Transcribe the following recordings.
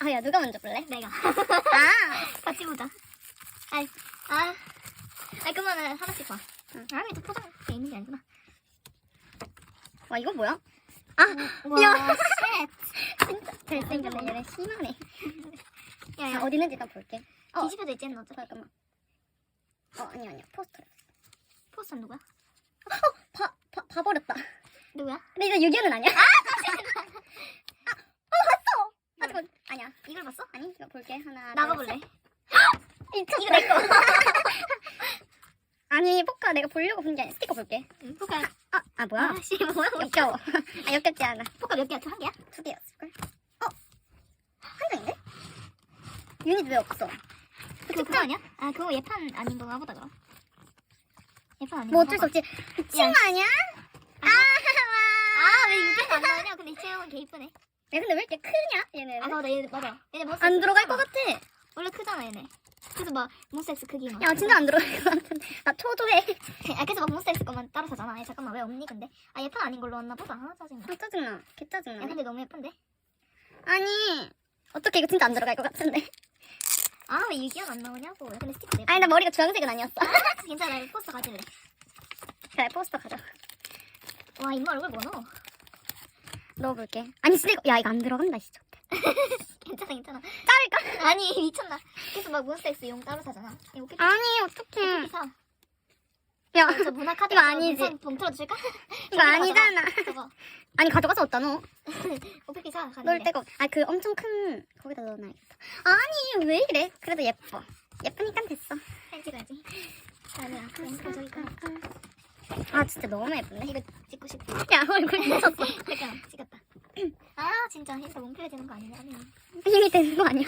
아, 야, 누가 먼저 볼래? 내가. 아, 같이 보자. 아이, 아. 아이, 그러면은 하나씩 봐. 응. 아, 이거 포장 돼 있는 게 아니구나. 와, 이거 뭐야? 아, 와, 야. 쉣. 진짜 잘생겼네. 얘네 심하네. 야, 자, 야. 어디 있는지 일단 볼게. 어, 뒤집혀져 있지, 너. 잠깐만. 어, 아니야, 아니야. 포스터. 포스는 누구야? 봐, 봐, 봐버렸다. 누구야? 근데 이거 유기현은 아니야? 아, 아, 어! 아, 잠깐. 아니야. 이걸 봤어? 아니, 이거 볼게. 하나. 나가볼래? 이거 내 거. 아니, 포카 내가 보려고 본 게 아니야. 스티커 볼게. 응, 포카. 아, 아, 뭐야? 아, 씨, 뭐야? 역겨워. 아, 역겹지 않아. 포카 몇 개야? 한 개야? 두 개였을걸? 어? 한 장인데? 유닛 왜 없어? 그거 그거 아니야? 아, 그거 예판 아닌 거가 보다 그럼. 예판 아닌 뭐 거. 어쩔 수 없지. 미친 야. 거 아니야? 아, 와. 아, 왜 이게 안 나오냐? 근데 채영은 개 이쁘네. 야, 근데 왜 이렇게 크냐? 얘는. 아, 맞아, 얘 맞아. 얘네 뭐안 들어갈 것 같아. 원래 크잖아, 얘네. 그래서 막 몬스타엑스 크기 막. 야, 진짜 안 들어갈 것 같은데. 나 초조해. 아, 그래서 막 몬스타엑스 것만 따로 사잖아. 아, 잠깐만, 왜 없니, 근데? 아, 예판 아닌 걸로 왔나 보다. 아, 짜증나. 아, 짜증나. 개 야, 짜증나. 근데 너무 예쁜데? 아니, 어떻게 이거 진짜 안 들어갈 것 같은데. 아, 왜 유기현 안 나오냐고. 야, 근데 스티커 아니, 나 머리가 주황색은 아니었어. 괜찮아, 이거 포스터 가질래. 그래, 포스터 가져. 와, 이마 얼굴 뭐 넣어? 넣어볼게. 아니, 이거, 야, 이거 안 들어간다, 진짜. 괜찮아, 괜찮아. 자를까? 아니, 미쳤나. 그래서 막 몬스타엑스 용 따로 사잖아. 이거 삐삐 아니, 어떡해. 사. 야, 저 문화 카드 이거 아니지. 봉투로 줄까? 이거 아니잖아. 저거. 아니, 가져가서 어디다 넣어? 오피피 사. 가는데. 넣을 데가 없. 아, 그 엄청 큰, 거기다 넣어놔야겠다. 아니, 왜 이래? 그래도 예뻐. 예쁘니까 됐어. 사진 찍어야지. 아니야. 아, 진짜 너무 예쁜데? 이거 찍고 싶어. 야, 얼굴 미쳤어. 잠깐. 아, 진짜 인스타 몸필해 되는 거 아니냐? 힘이 되는 거 아니야?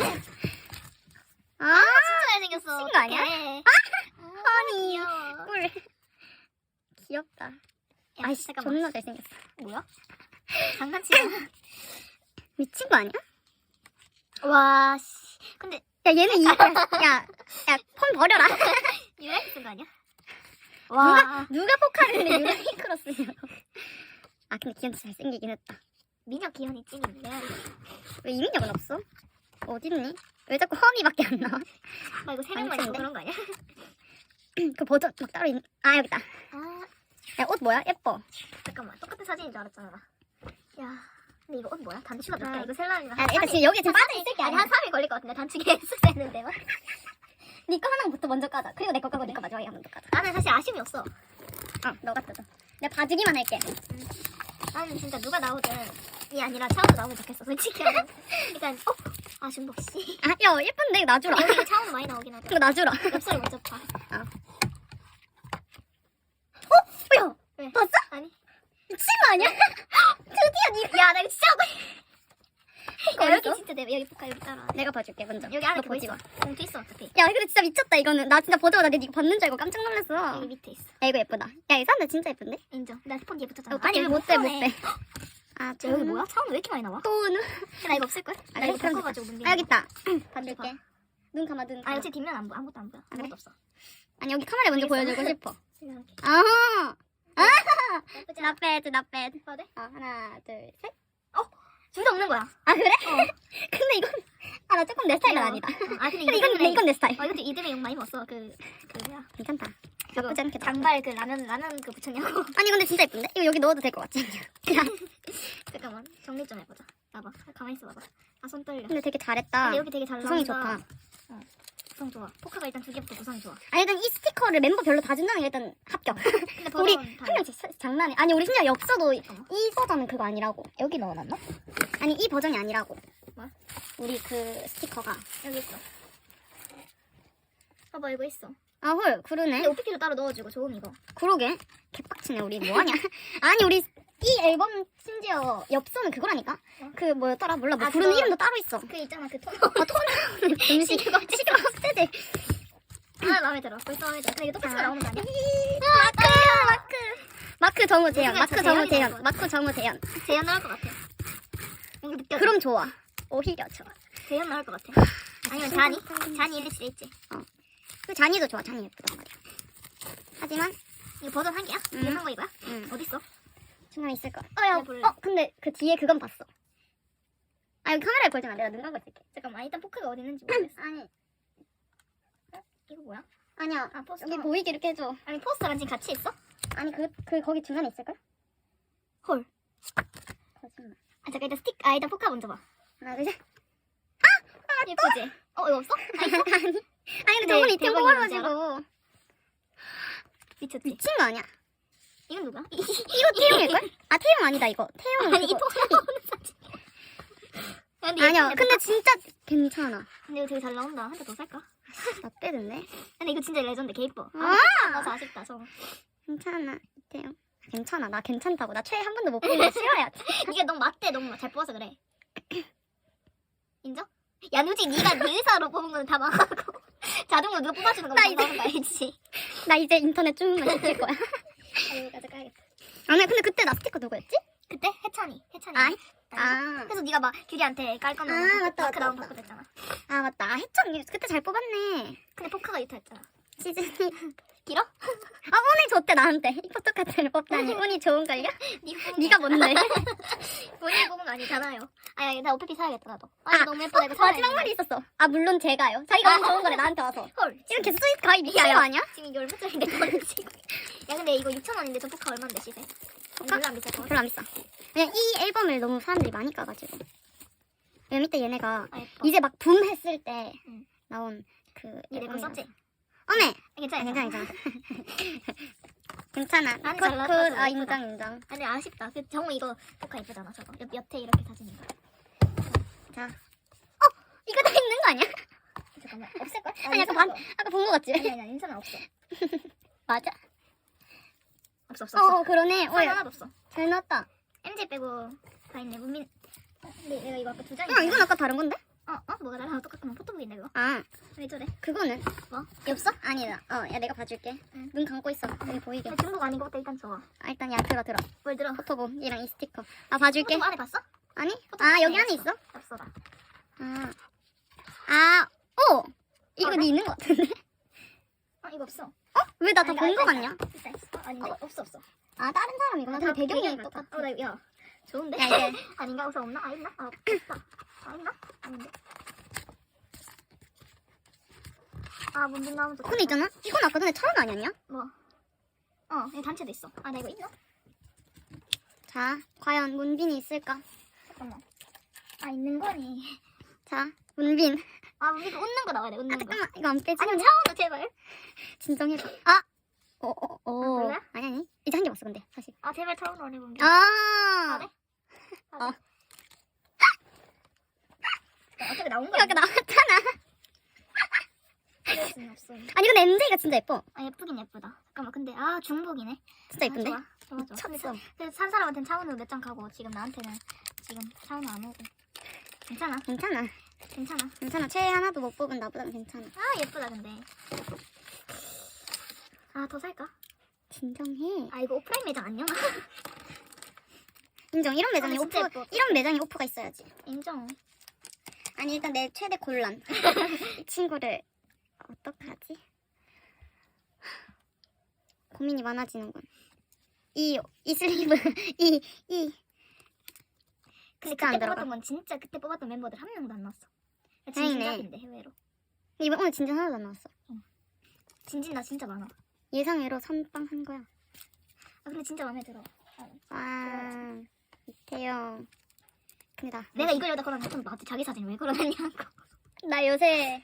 아, 진짜 잘생겼어. 미친 거 아니야? 어떡해. 아니. 귀여워. 꿀. 귀엽다. 야, 아이씨, 잠깐만. 존나 잘생겼어. 뭐야? 장난치나? 미친 거 아니야? 와, 씨. 근데 야, 얘는 이, 야, 야, 야, 폰 버려라. 유라이 쓴거 아니야? 누가, 와, 누가 포카를 근데 유라이 크로스냐고. 아, 근데 기현 진짜 잘생기긴 했다. 민혁 기현이 찐인데. 왜 이민혁은 없어? 어딨니? 왜 자꾸 허미밖에 안 나와? 막 이거 세 명만 있고 괜찮은데? 그런 거 아니야? 그 버전 막 따로 있... 아, 여기 있다. 아, 야, 옷 뭐야? 예뻐. 잠깐만. 똑같은 사진인 줄 알았잖아. 나. 야, 근데 이거 옷 뭐야? 단추가 몇 아. 개야? 이거 셀라미가 야, 일단 지금 여기에 지금 빠져 있을 게 아니. 한 3일 걸릴 것 같은데. 단추 개수 되는데. 막. 니거 하나부터 먼저 까자. 그리고 내 거 까고 니거 마지막에 한번 더 까자. 나는 사실 아쉬움이 없어. 어, 너가 뜯어. 내가 봐주기만 할게. 나는 진짜 누가 나오든 이 아니라 차오도 나오면 좋겠어. 솔직히. 일단, 어? 아, 준복 씨. 아, 야, 예쁜데 이거 놔주라. 여기 차오도 많이 나오긴 하다. 이거 놔주라. 엽서를 먼저 봐. 어, 야, 왜? 봤어? 아니. 미친 거 아니야? 드디어 니 야, 나 이거 진짜 하고 야, 여기? 진짜 내 여기 볼까 여기 따라. 내가 봐줄게 먼저. 여기 안에 너 그거 보지 있어. 마. 봉투 있어 어차피. 야, 근데 진짜 미쳤다 이거는. 나 진짜 보자마자 내 이거 받는 줄 알고 깜짝 놀랐어. 여기 밑에 있어. 야, 이거 예쁘다. 야, 이 사람들 진짜 예쁜데? 인정. 나 스폰 뒤에 붙였잖아. 아니, 왜못 빼, 못 해? 빼. 아, 야, 여기 뭐야? 차오는 왜 이렇게 많이 나와? 또는? 나 이거 없을걸? 아, 나 이거 그럼 바꿔가지고 문제. 아, 여기 있다. 봐. 봐줄게. 눈 감아, 눈 아, 감아. 여기 뒷면 안 보여. 아무것도 안 보여. 그래? 아무것도 없어. 아니, 여기 카메라 먼저. 보여주고 싶어. 생각할게. 아하! 예쁘지? 나 빼드, 나 빼드. 봐도 돼? 어, 하나, 둘, 셋. 둘다 없는 거야. 아, 그래? 근데 이건, 아, 나 조금 내 스타일은 귀여워. 아니다. 어, 아, 근데 근데 이건, 때문에. 이건 내 스타일. 어, 이것도 이듬해 욕 많이 먹었어. 그, 그 뭐야. 괜찮다. 그거 나쁘지 않겠다. 장발 그 라면, 라면 그 붙였냐고. 아니, 근데 진짜 예쁜데? 이거 여기 넣어도 될 것 같지? 잠깐만. 정리 좀 해보자. 봐봐. 가만히 있어 봐봐. 아, 손 떨려. 근데 되게 잘했다. 근데 여기 되게 잘 구성이 나온다. 좋다. 어, 구성 좋아. 포카가 일단 두 개부터 구성이 좋아. 아, 일단 이 스티커를 멤버 별로 다 준다는 게 일단 합격. 근데 우리 한 명씩 사- 장난해. 아니, 우리 심지어 엽서도. 이 버전은 그거 아니라고. 여기 넣어놨나? 아니, 이 버전이 아니라고. 뭐? 우리 그 스티커가. 여기 있어. 봐봐 이거 있어. 아, 헐, 그러네. 근데 OPP로 따로 넣어주고 좋음 이거. 그러게. 개빡치네, 우리 뭐하냐. 아니, 우리 이 앨범 심지어 엽서는 그거라니까? 뭐? 그 뭐였더라? 몰라. 뭐 아, 부르는 그거. 이름도 따로 있어. 그 있잖아 그 톤. 아, 토는 음식. 시끄러, 흑제들. 아 마음에 들어. 벌써 마음에 들어. 근데 이거 똑같이 아. 나오는 거 아니야? 마크! 마크! 마크 정우 재현. 마크 저 정우 재현. 마크 정우 재현. 재현 나올 것 같아. 여기 느껴. 그럼 좋아. 오히려 좋아. 재현 나올 것 같아. 아니면 잔이? 잔이 일리스 있지. 그 잔이도 좋아. 잔이 예쁘단 말이야. 하지만 이거 버전 한 개야? 음. 이거 한 거 이거야? 음, 어디 있어? 중간에 있을 거야. 어, 야, 어, 볼래. 어, 근데 그 뒤에 그건 봤어. 아 여기 카메라에 보지 마. 내가 눈 감고 있을게. 잠깐만 일단 포크가 어디 있는지 모르겠어. 아니 이거 뭐야? 아니야. 아 포스터. 여기 보이게 이렇게 해줘. 아니 포스터랑 지금 같이 있어? 아니 그 그 거기 중간에 있을걸? 헐. 거짓말. 아 잠깐 일단 스틱. 아 일단 포크 먼저 봐. 하나 둘 셋. 예쁘지? 어 이거 없어? 아니 아니 근데 근데 저번에 이템 뭔지 뽑아가지고 미쳤지? 미친 거 아니야? 이건 누구야? 이거 태용일걸? 아 태용 아니다 이거. 태용 아니 이 그거. 포크 나오는 사진. 야, 근데 아니야. 근데 포크. 진짜 괜찮아. 근데 이거 되게 잘 나온다. 한 대 더 살까? 나 빼든데. 근데 이거 진짜 레전드 개 이뻐. 아! 맞아 아쉽다 저. 괜찮아. 태용. 괜찮아. 나 괜찮다고. 나 최애 한 번도 못 뽑는 거 싫어야. 네가 너무 맞대 너무 잘 뽑아서 그래. 인정? 야 누지 네가 네 의사로 뽑은 거는 다 망하고 자동으로 누가 뽑아주는 거나다 이제- 나오는 거 알지? 나 이제 인터넷 주문만 시킬 거야. 아 이거 가져가야겠다. 아니 근데 그때 나 스티커 누구였지? 그때 해찬이 해찬이. 아, 나 아, 그래서 네가 막 규리한테 깔 거면 아, 맞다, 맞다, 나온 맞다. 바꾸랬잖아. 아 맞다. 아, 했잖니. 그때 잘 뽑았네. 근데 포크가 유타했잖아. 시즌이. 길어? 아 운이 좋대 나한테. 이 포토카드를 뽑다니 운이 좋은걸요? 네 네가 뭔데? 본인 뽑은 거 아니잖아요. 아야 나 오피피 사야겠다 나도. 아, 아, 이거 너무 예쁘다 이거 사야 마지막 말이 있었어. 아 물론 제가요. 자기가 운 좋은 거래 나한테 와서. 헐. 이렇게 스윗 가입 미친 거 아니야? 지금 이게 얼마짜리인데 그거는 지금. 야 근데 이거 6천 원인데 저 포카 얼마인데 시세? 포카? 별로 안거 별로 안 비싸. 그냥 이 앨범을 너무 사람들이 많이 까가지고. 밑에 얘네가 아 예뻐. 이제 막 붐 했을 때 응. 나온 그 이내 거 썼지? 어메! 아, 괜찮아 아, 괜찮아 괜찮아. 괜찮아. 아니, 굿, 잘 나왔어, 굿. 아 예쁘다. 인정 인정. 근데 아쉽다. 그 정우 이거 포카 예쁘잖아 저거. 옆, 옆에 이렇게 사진인 거. 자. 어 이거 다 있는 거 아니야? 잠깐만 없을 걸? 아니 아까 반 아까 본거 같지? 아니 인사는 없어. 맞아. 없어 없어 없어. 어 그러네. 사진 어 하나도 없어. 잘 나왔다. MJ 빼고 다 있네. 문민. 어, 근데 내가 이거 아까 두 장이. 야 이건 아까 다른 건데? 어? 어? 뭐가 달라? 똑같구나. 포토북인데 그거. 아 왜 저래? 그거는 뭐? 이 없어? 아니다. 어 야 내가 봐줄게. 응. 눈 감고 있어. 여기 보이게. 야, 중복 아닌 것부터 일단 줘. 아 일단 야 들어 들어. 뭘 들어? 포토본 이랑 이 스티커. 아 봐줄게. 포토북 안에 봤어? 아니? 아 여기 안에 있어? 나. 아. 아. 오. 이거 어, 네 있는 거 같은데? 어 이거 없어. 왜 나 다 본 거 같냐? 있다 있어. 아닌데 없어 없어. 아 다른 사람이구나. 근데 배경이. 똑같아. 어, 나, 야, 좋은데? 야, 이제. 아닌가? 우선 없나? 아, 있나? 아, 없다. 아? 아닌데. 아, 나오면 좋다. 근데 있잖아. 이건 아까 전에 천원 아니었냐? 뭐? 어, 여기 단체도 있어. 아, 나 이거 있나? 자, 과연 문빈이 있을까? 잠깐만. 아, 있는 거니. 자, 문빈. 아, 문빈 웃는 거 나와야 돼, 아 웃는 거. 잠깐만 이거 안 빼지? 아니, 차원우 제발. 진정해봐. 아. 어, 어, 어. 아, 그래? 아니 아니. 이제 한 개 봤어 근데 사실. 아, 제발 차원우 아니 문빈. 아. 네? 아, 어. 야, 어차피 나온 거 이거 아까 나왔잖아. 그럴 수는 없어. 아니 근데 MJ가 진짜 예뻐. 아, 예쁘긴 예쁘다. 잠깐만, 근데, 아, 중복이네. 진짜 예쁜데? 아, 좋아, 좋아, 좋아. 미쳤어. 그래서 산 사람한테는 차은우 몇장 가고 지금 나한테는 지금 차은우 안 오고 괜찮아 괜찮아. 괜찮아 괜찮아. 최애 하나도 못 뽑은 나보다는 괜찮아. 아 예쁘다 근데 아 더 살까? 진정해. 아 이거 오프라인 매장 안녕? 인정. 이런 매장에 아, 오프 진짜 예뻐. 이런 매장에 오프가 있어야지. 인정 아니 일단 내 최대 곤란. 이 친구를 어떡하지? 고민이 많아지는군. 이, 이 슬리브, 이, 이. 근데 진짜 안 그때 들어가. 뽑았던 건 진짜 그때 뽑았던 멤버들 한 명도 안 나왔어 다행이네. 진진답인데 해외로 이번 오늘 진짜 하나도 안 나왔어. 진진 나 진짜 많아 예상외로 선빵 한 거야. 아 근데 진짜 마음에 들어 어. 와, 이태영. 나, 내가 이걸 여다 걸어놨던 나한테 자기 사진 왜 걸어놨냐고. 나 요새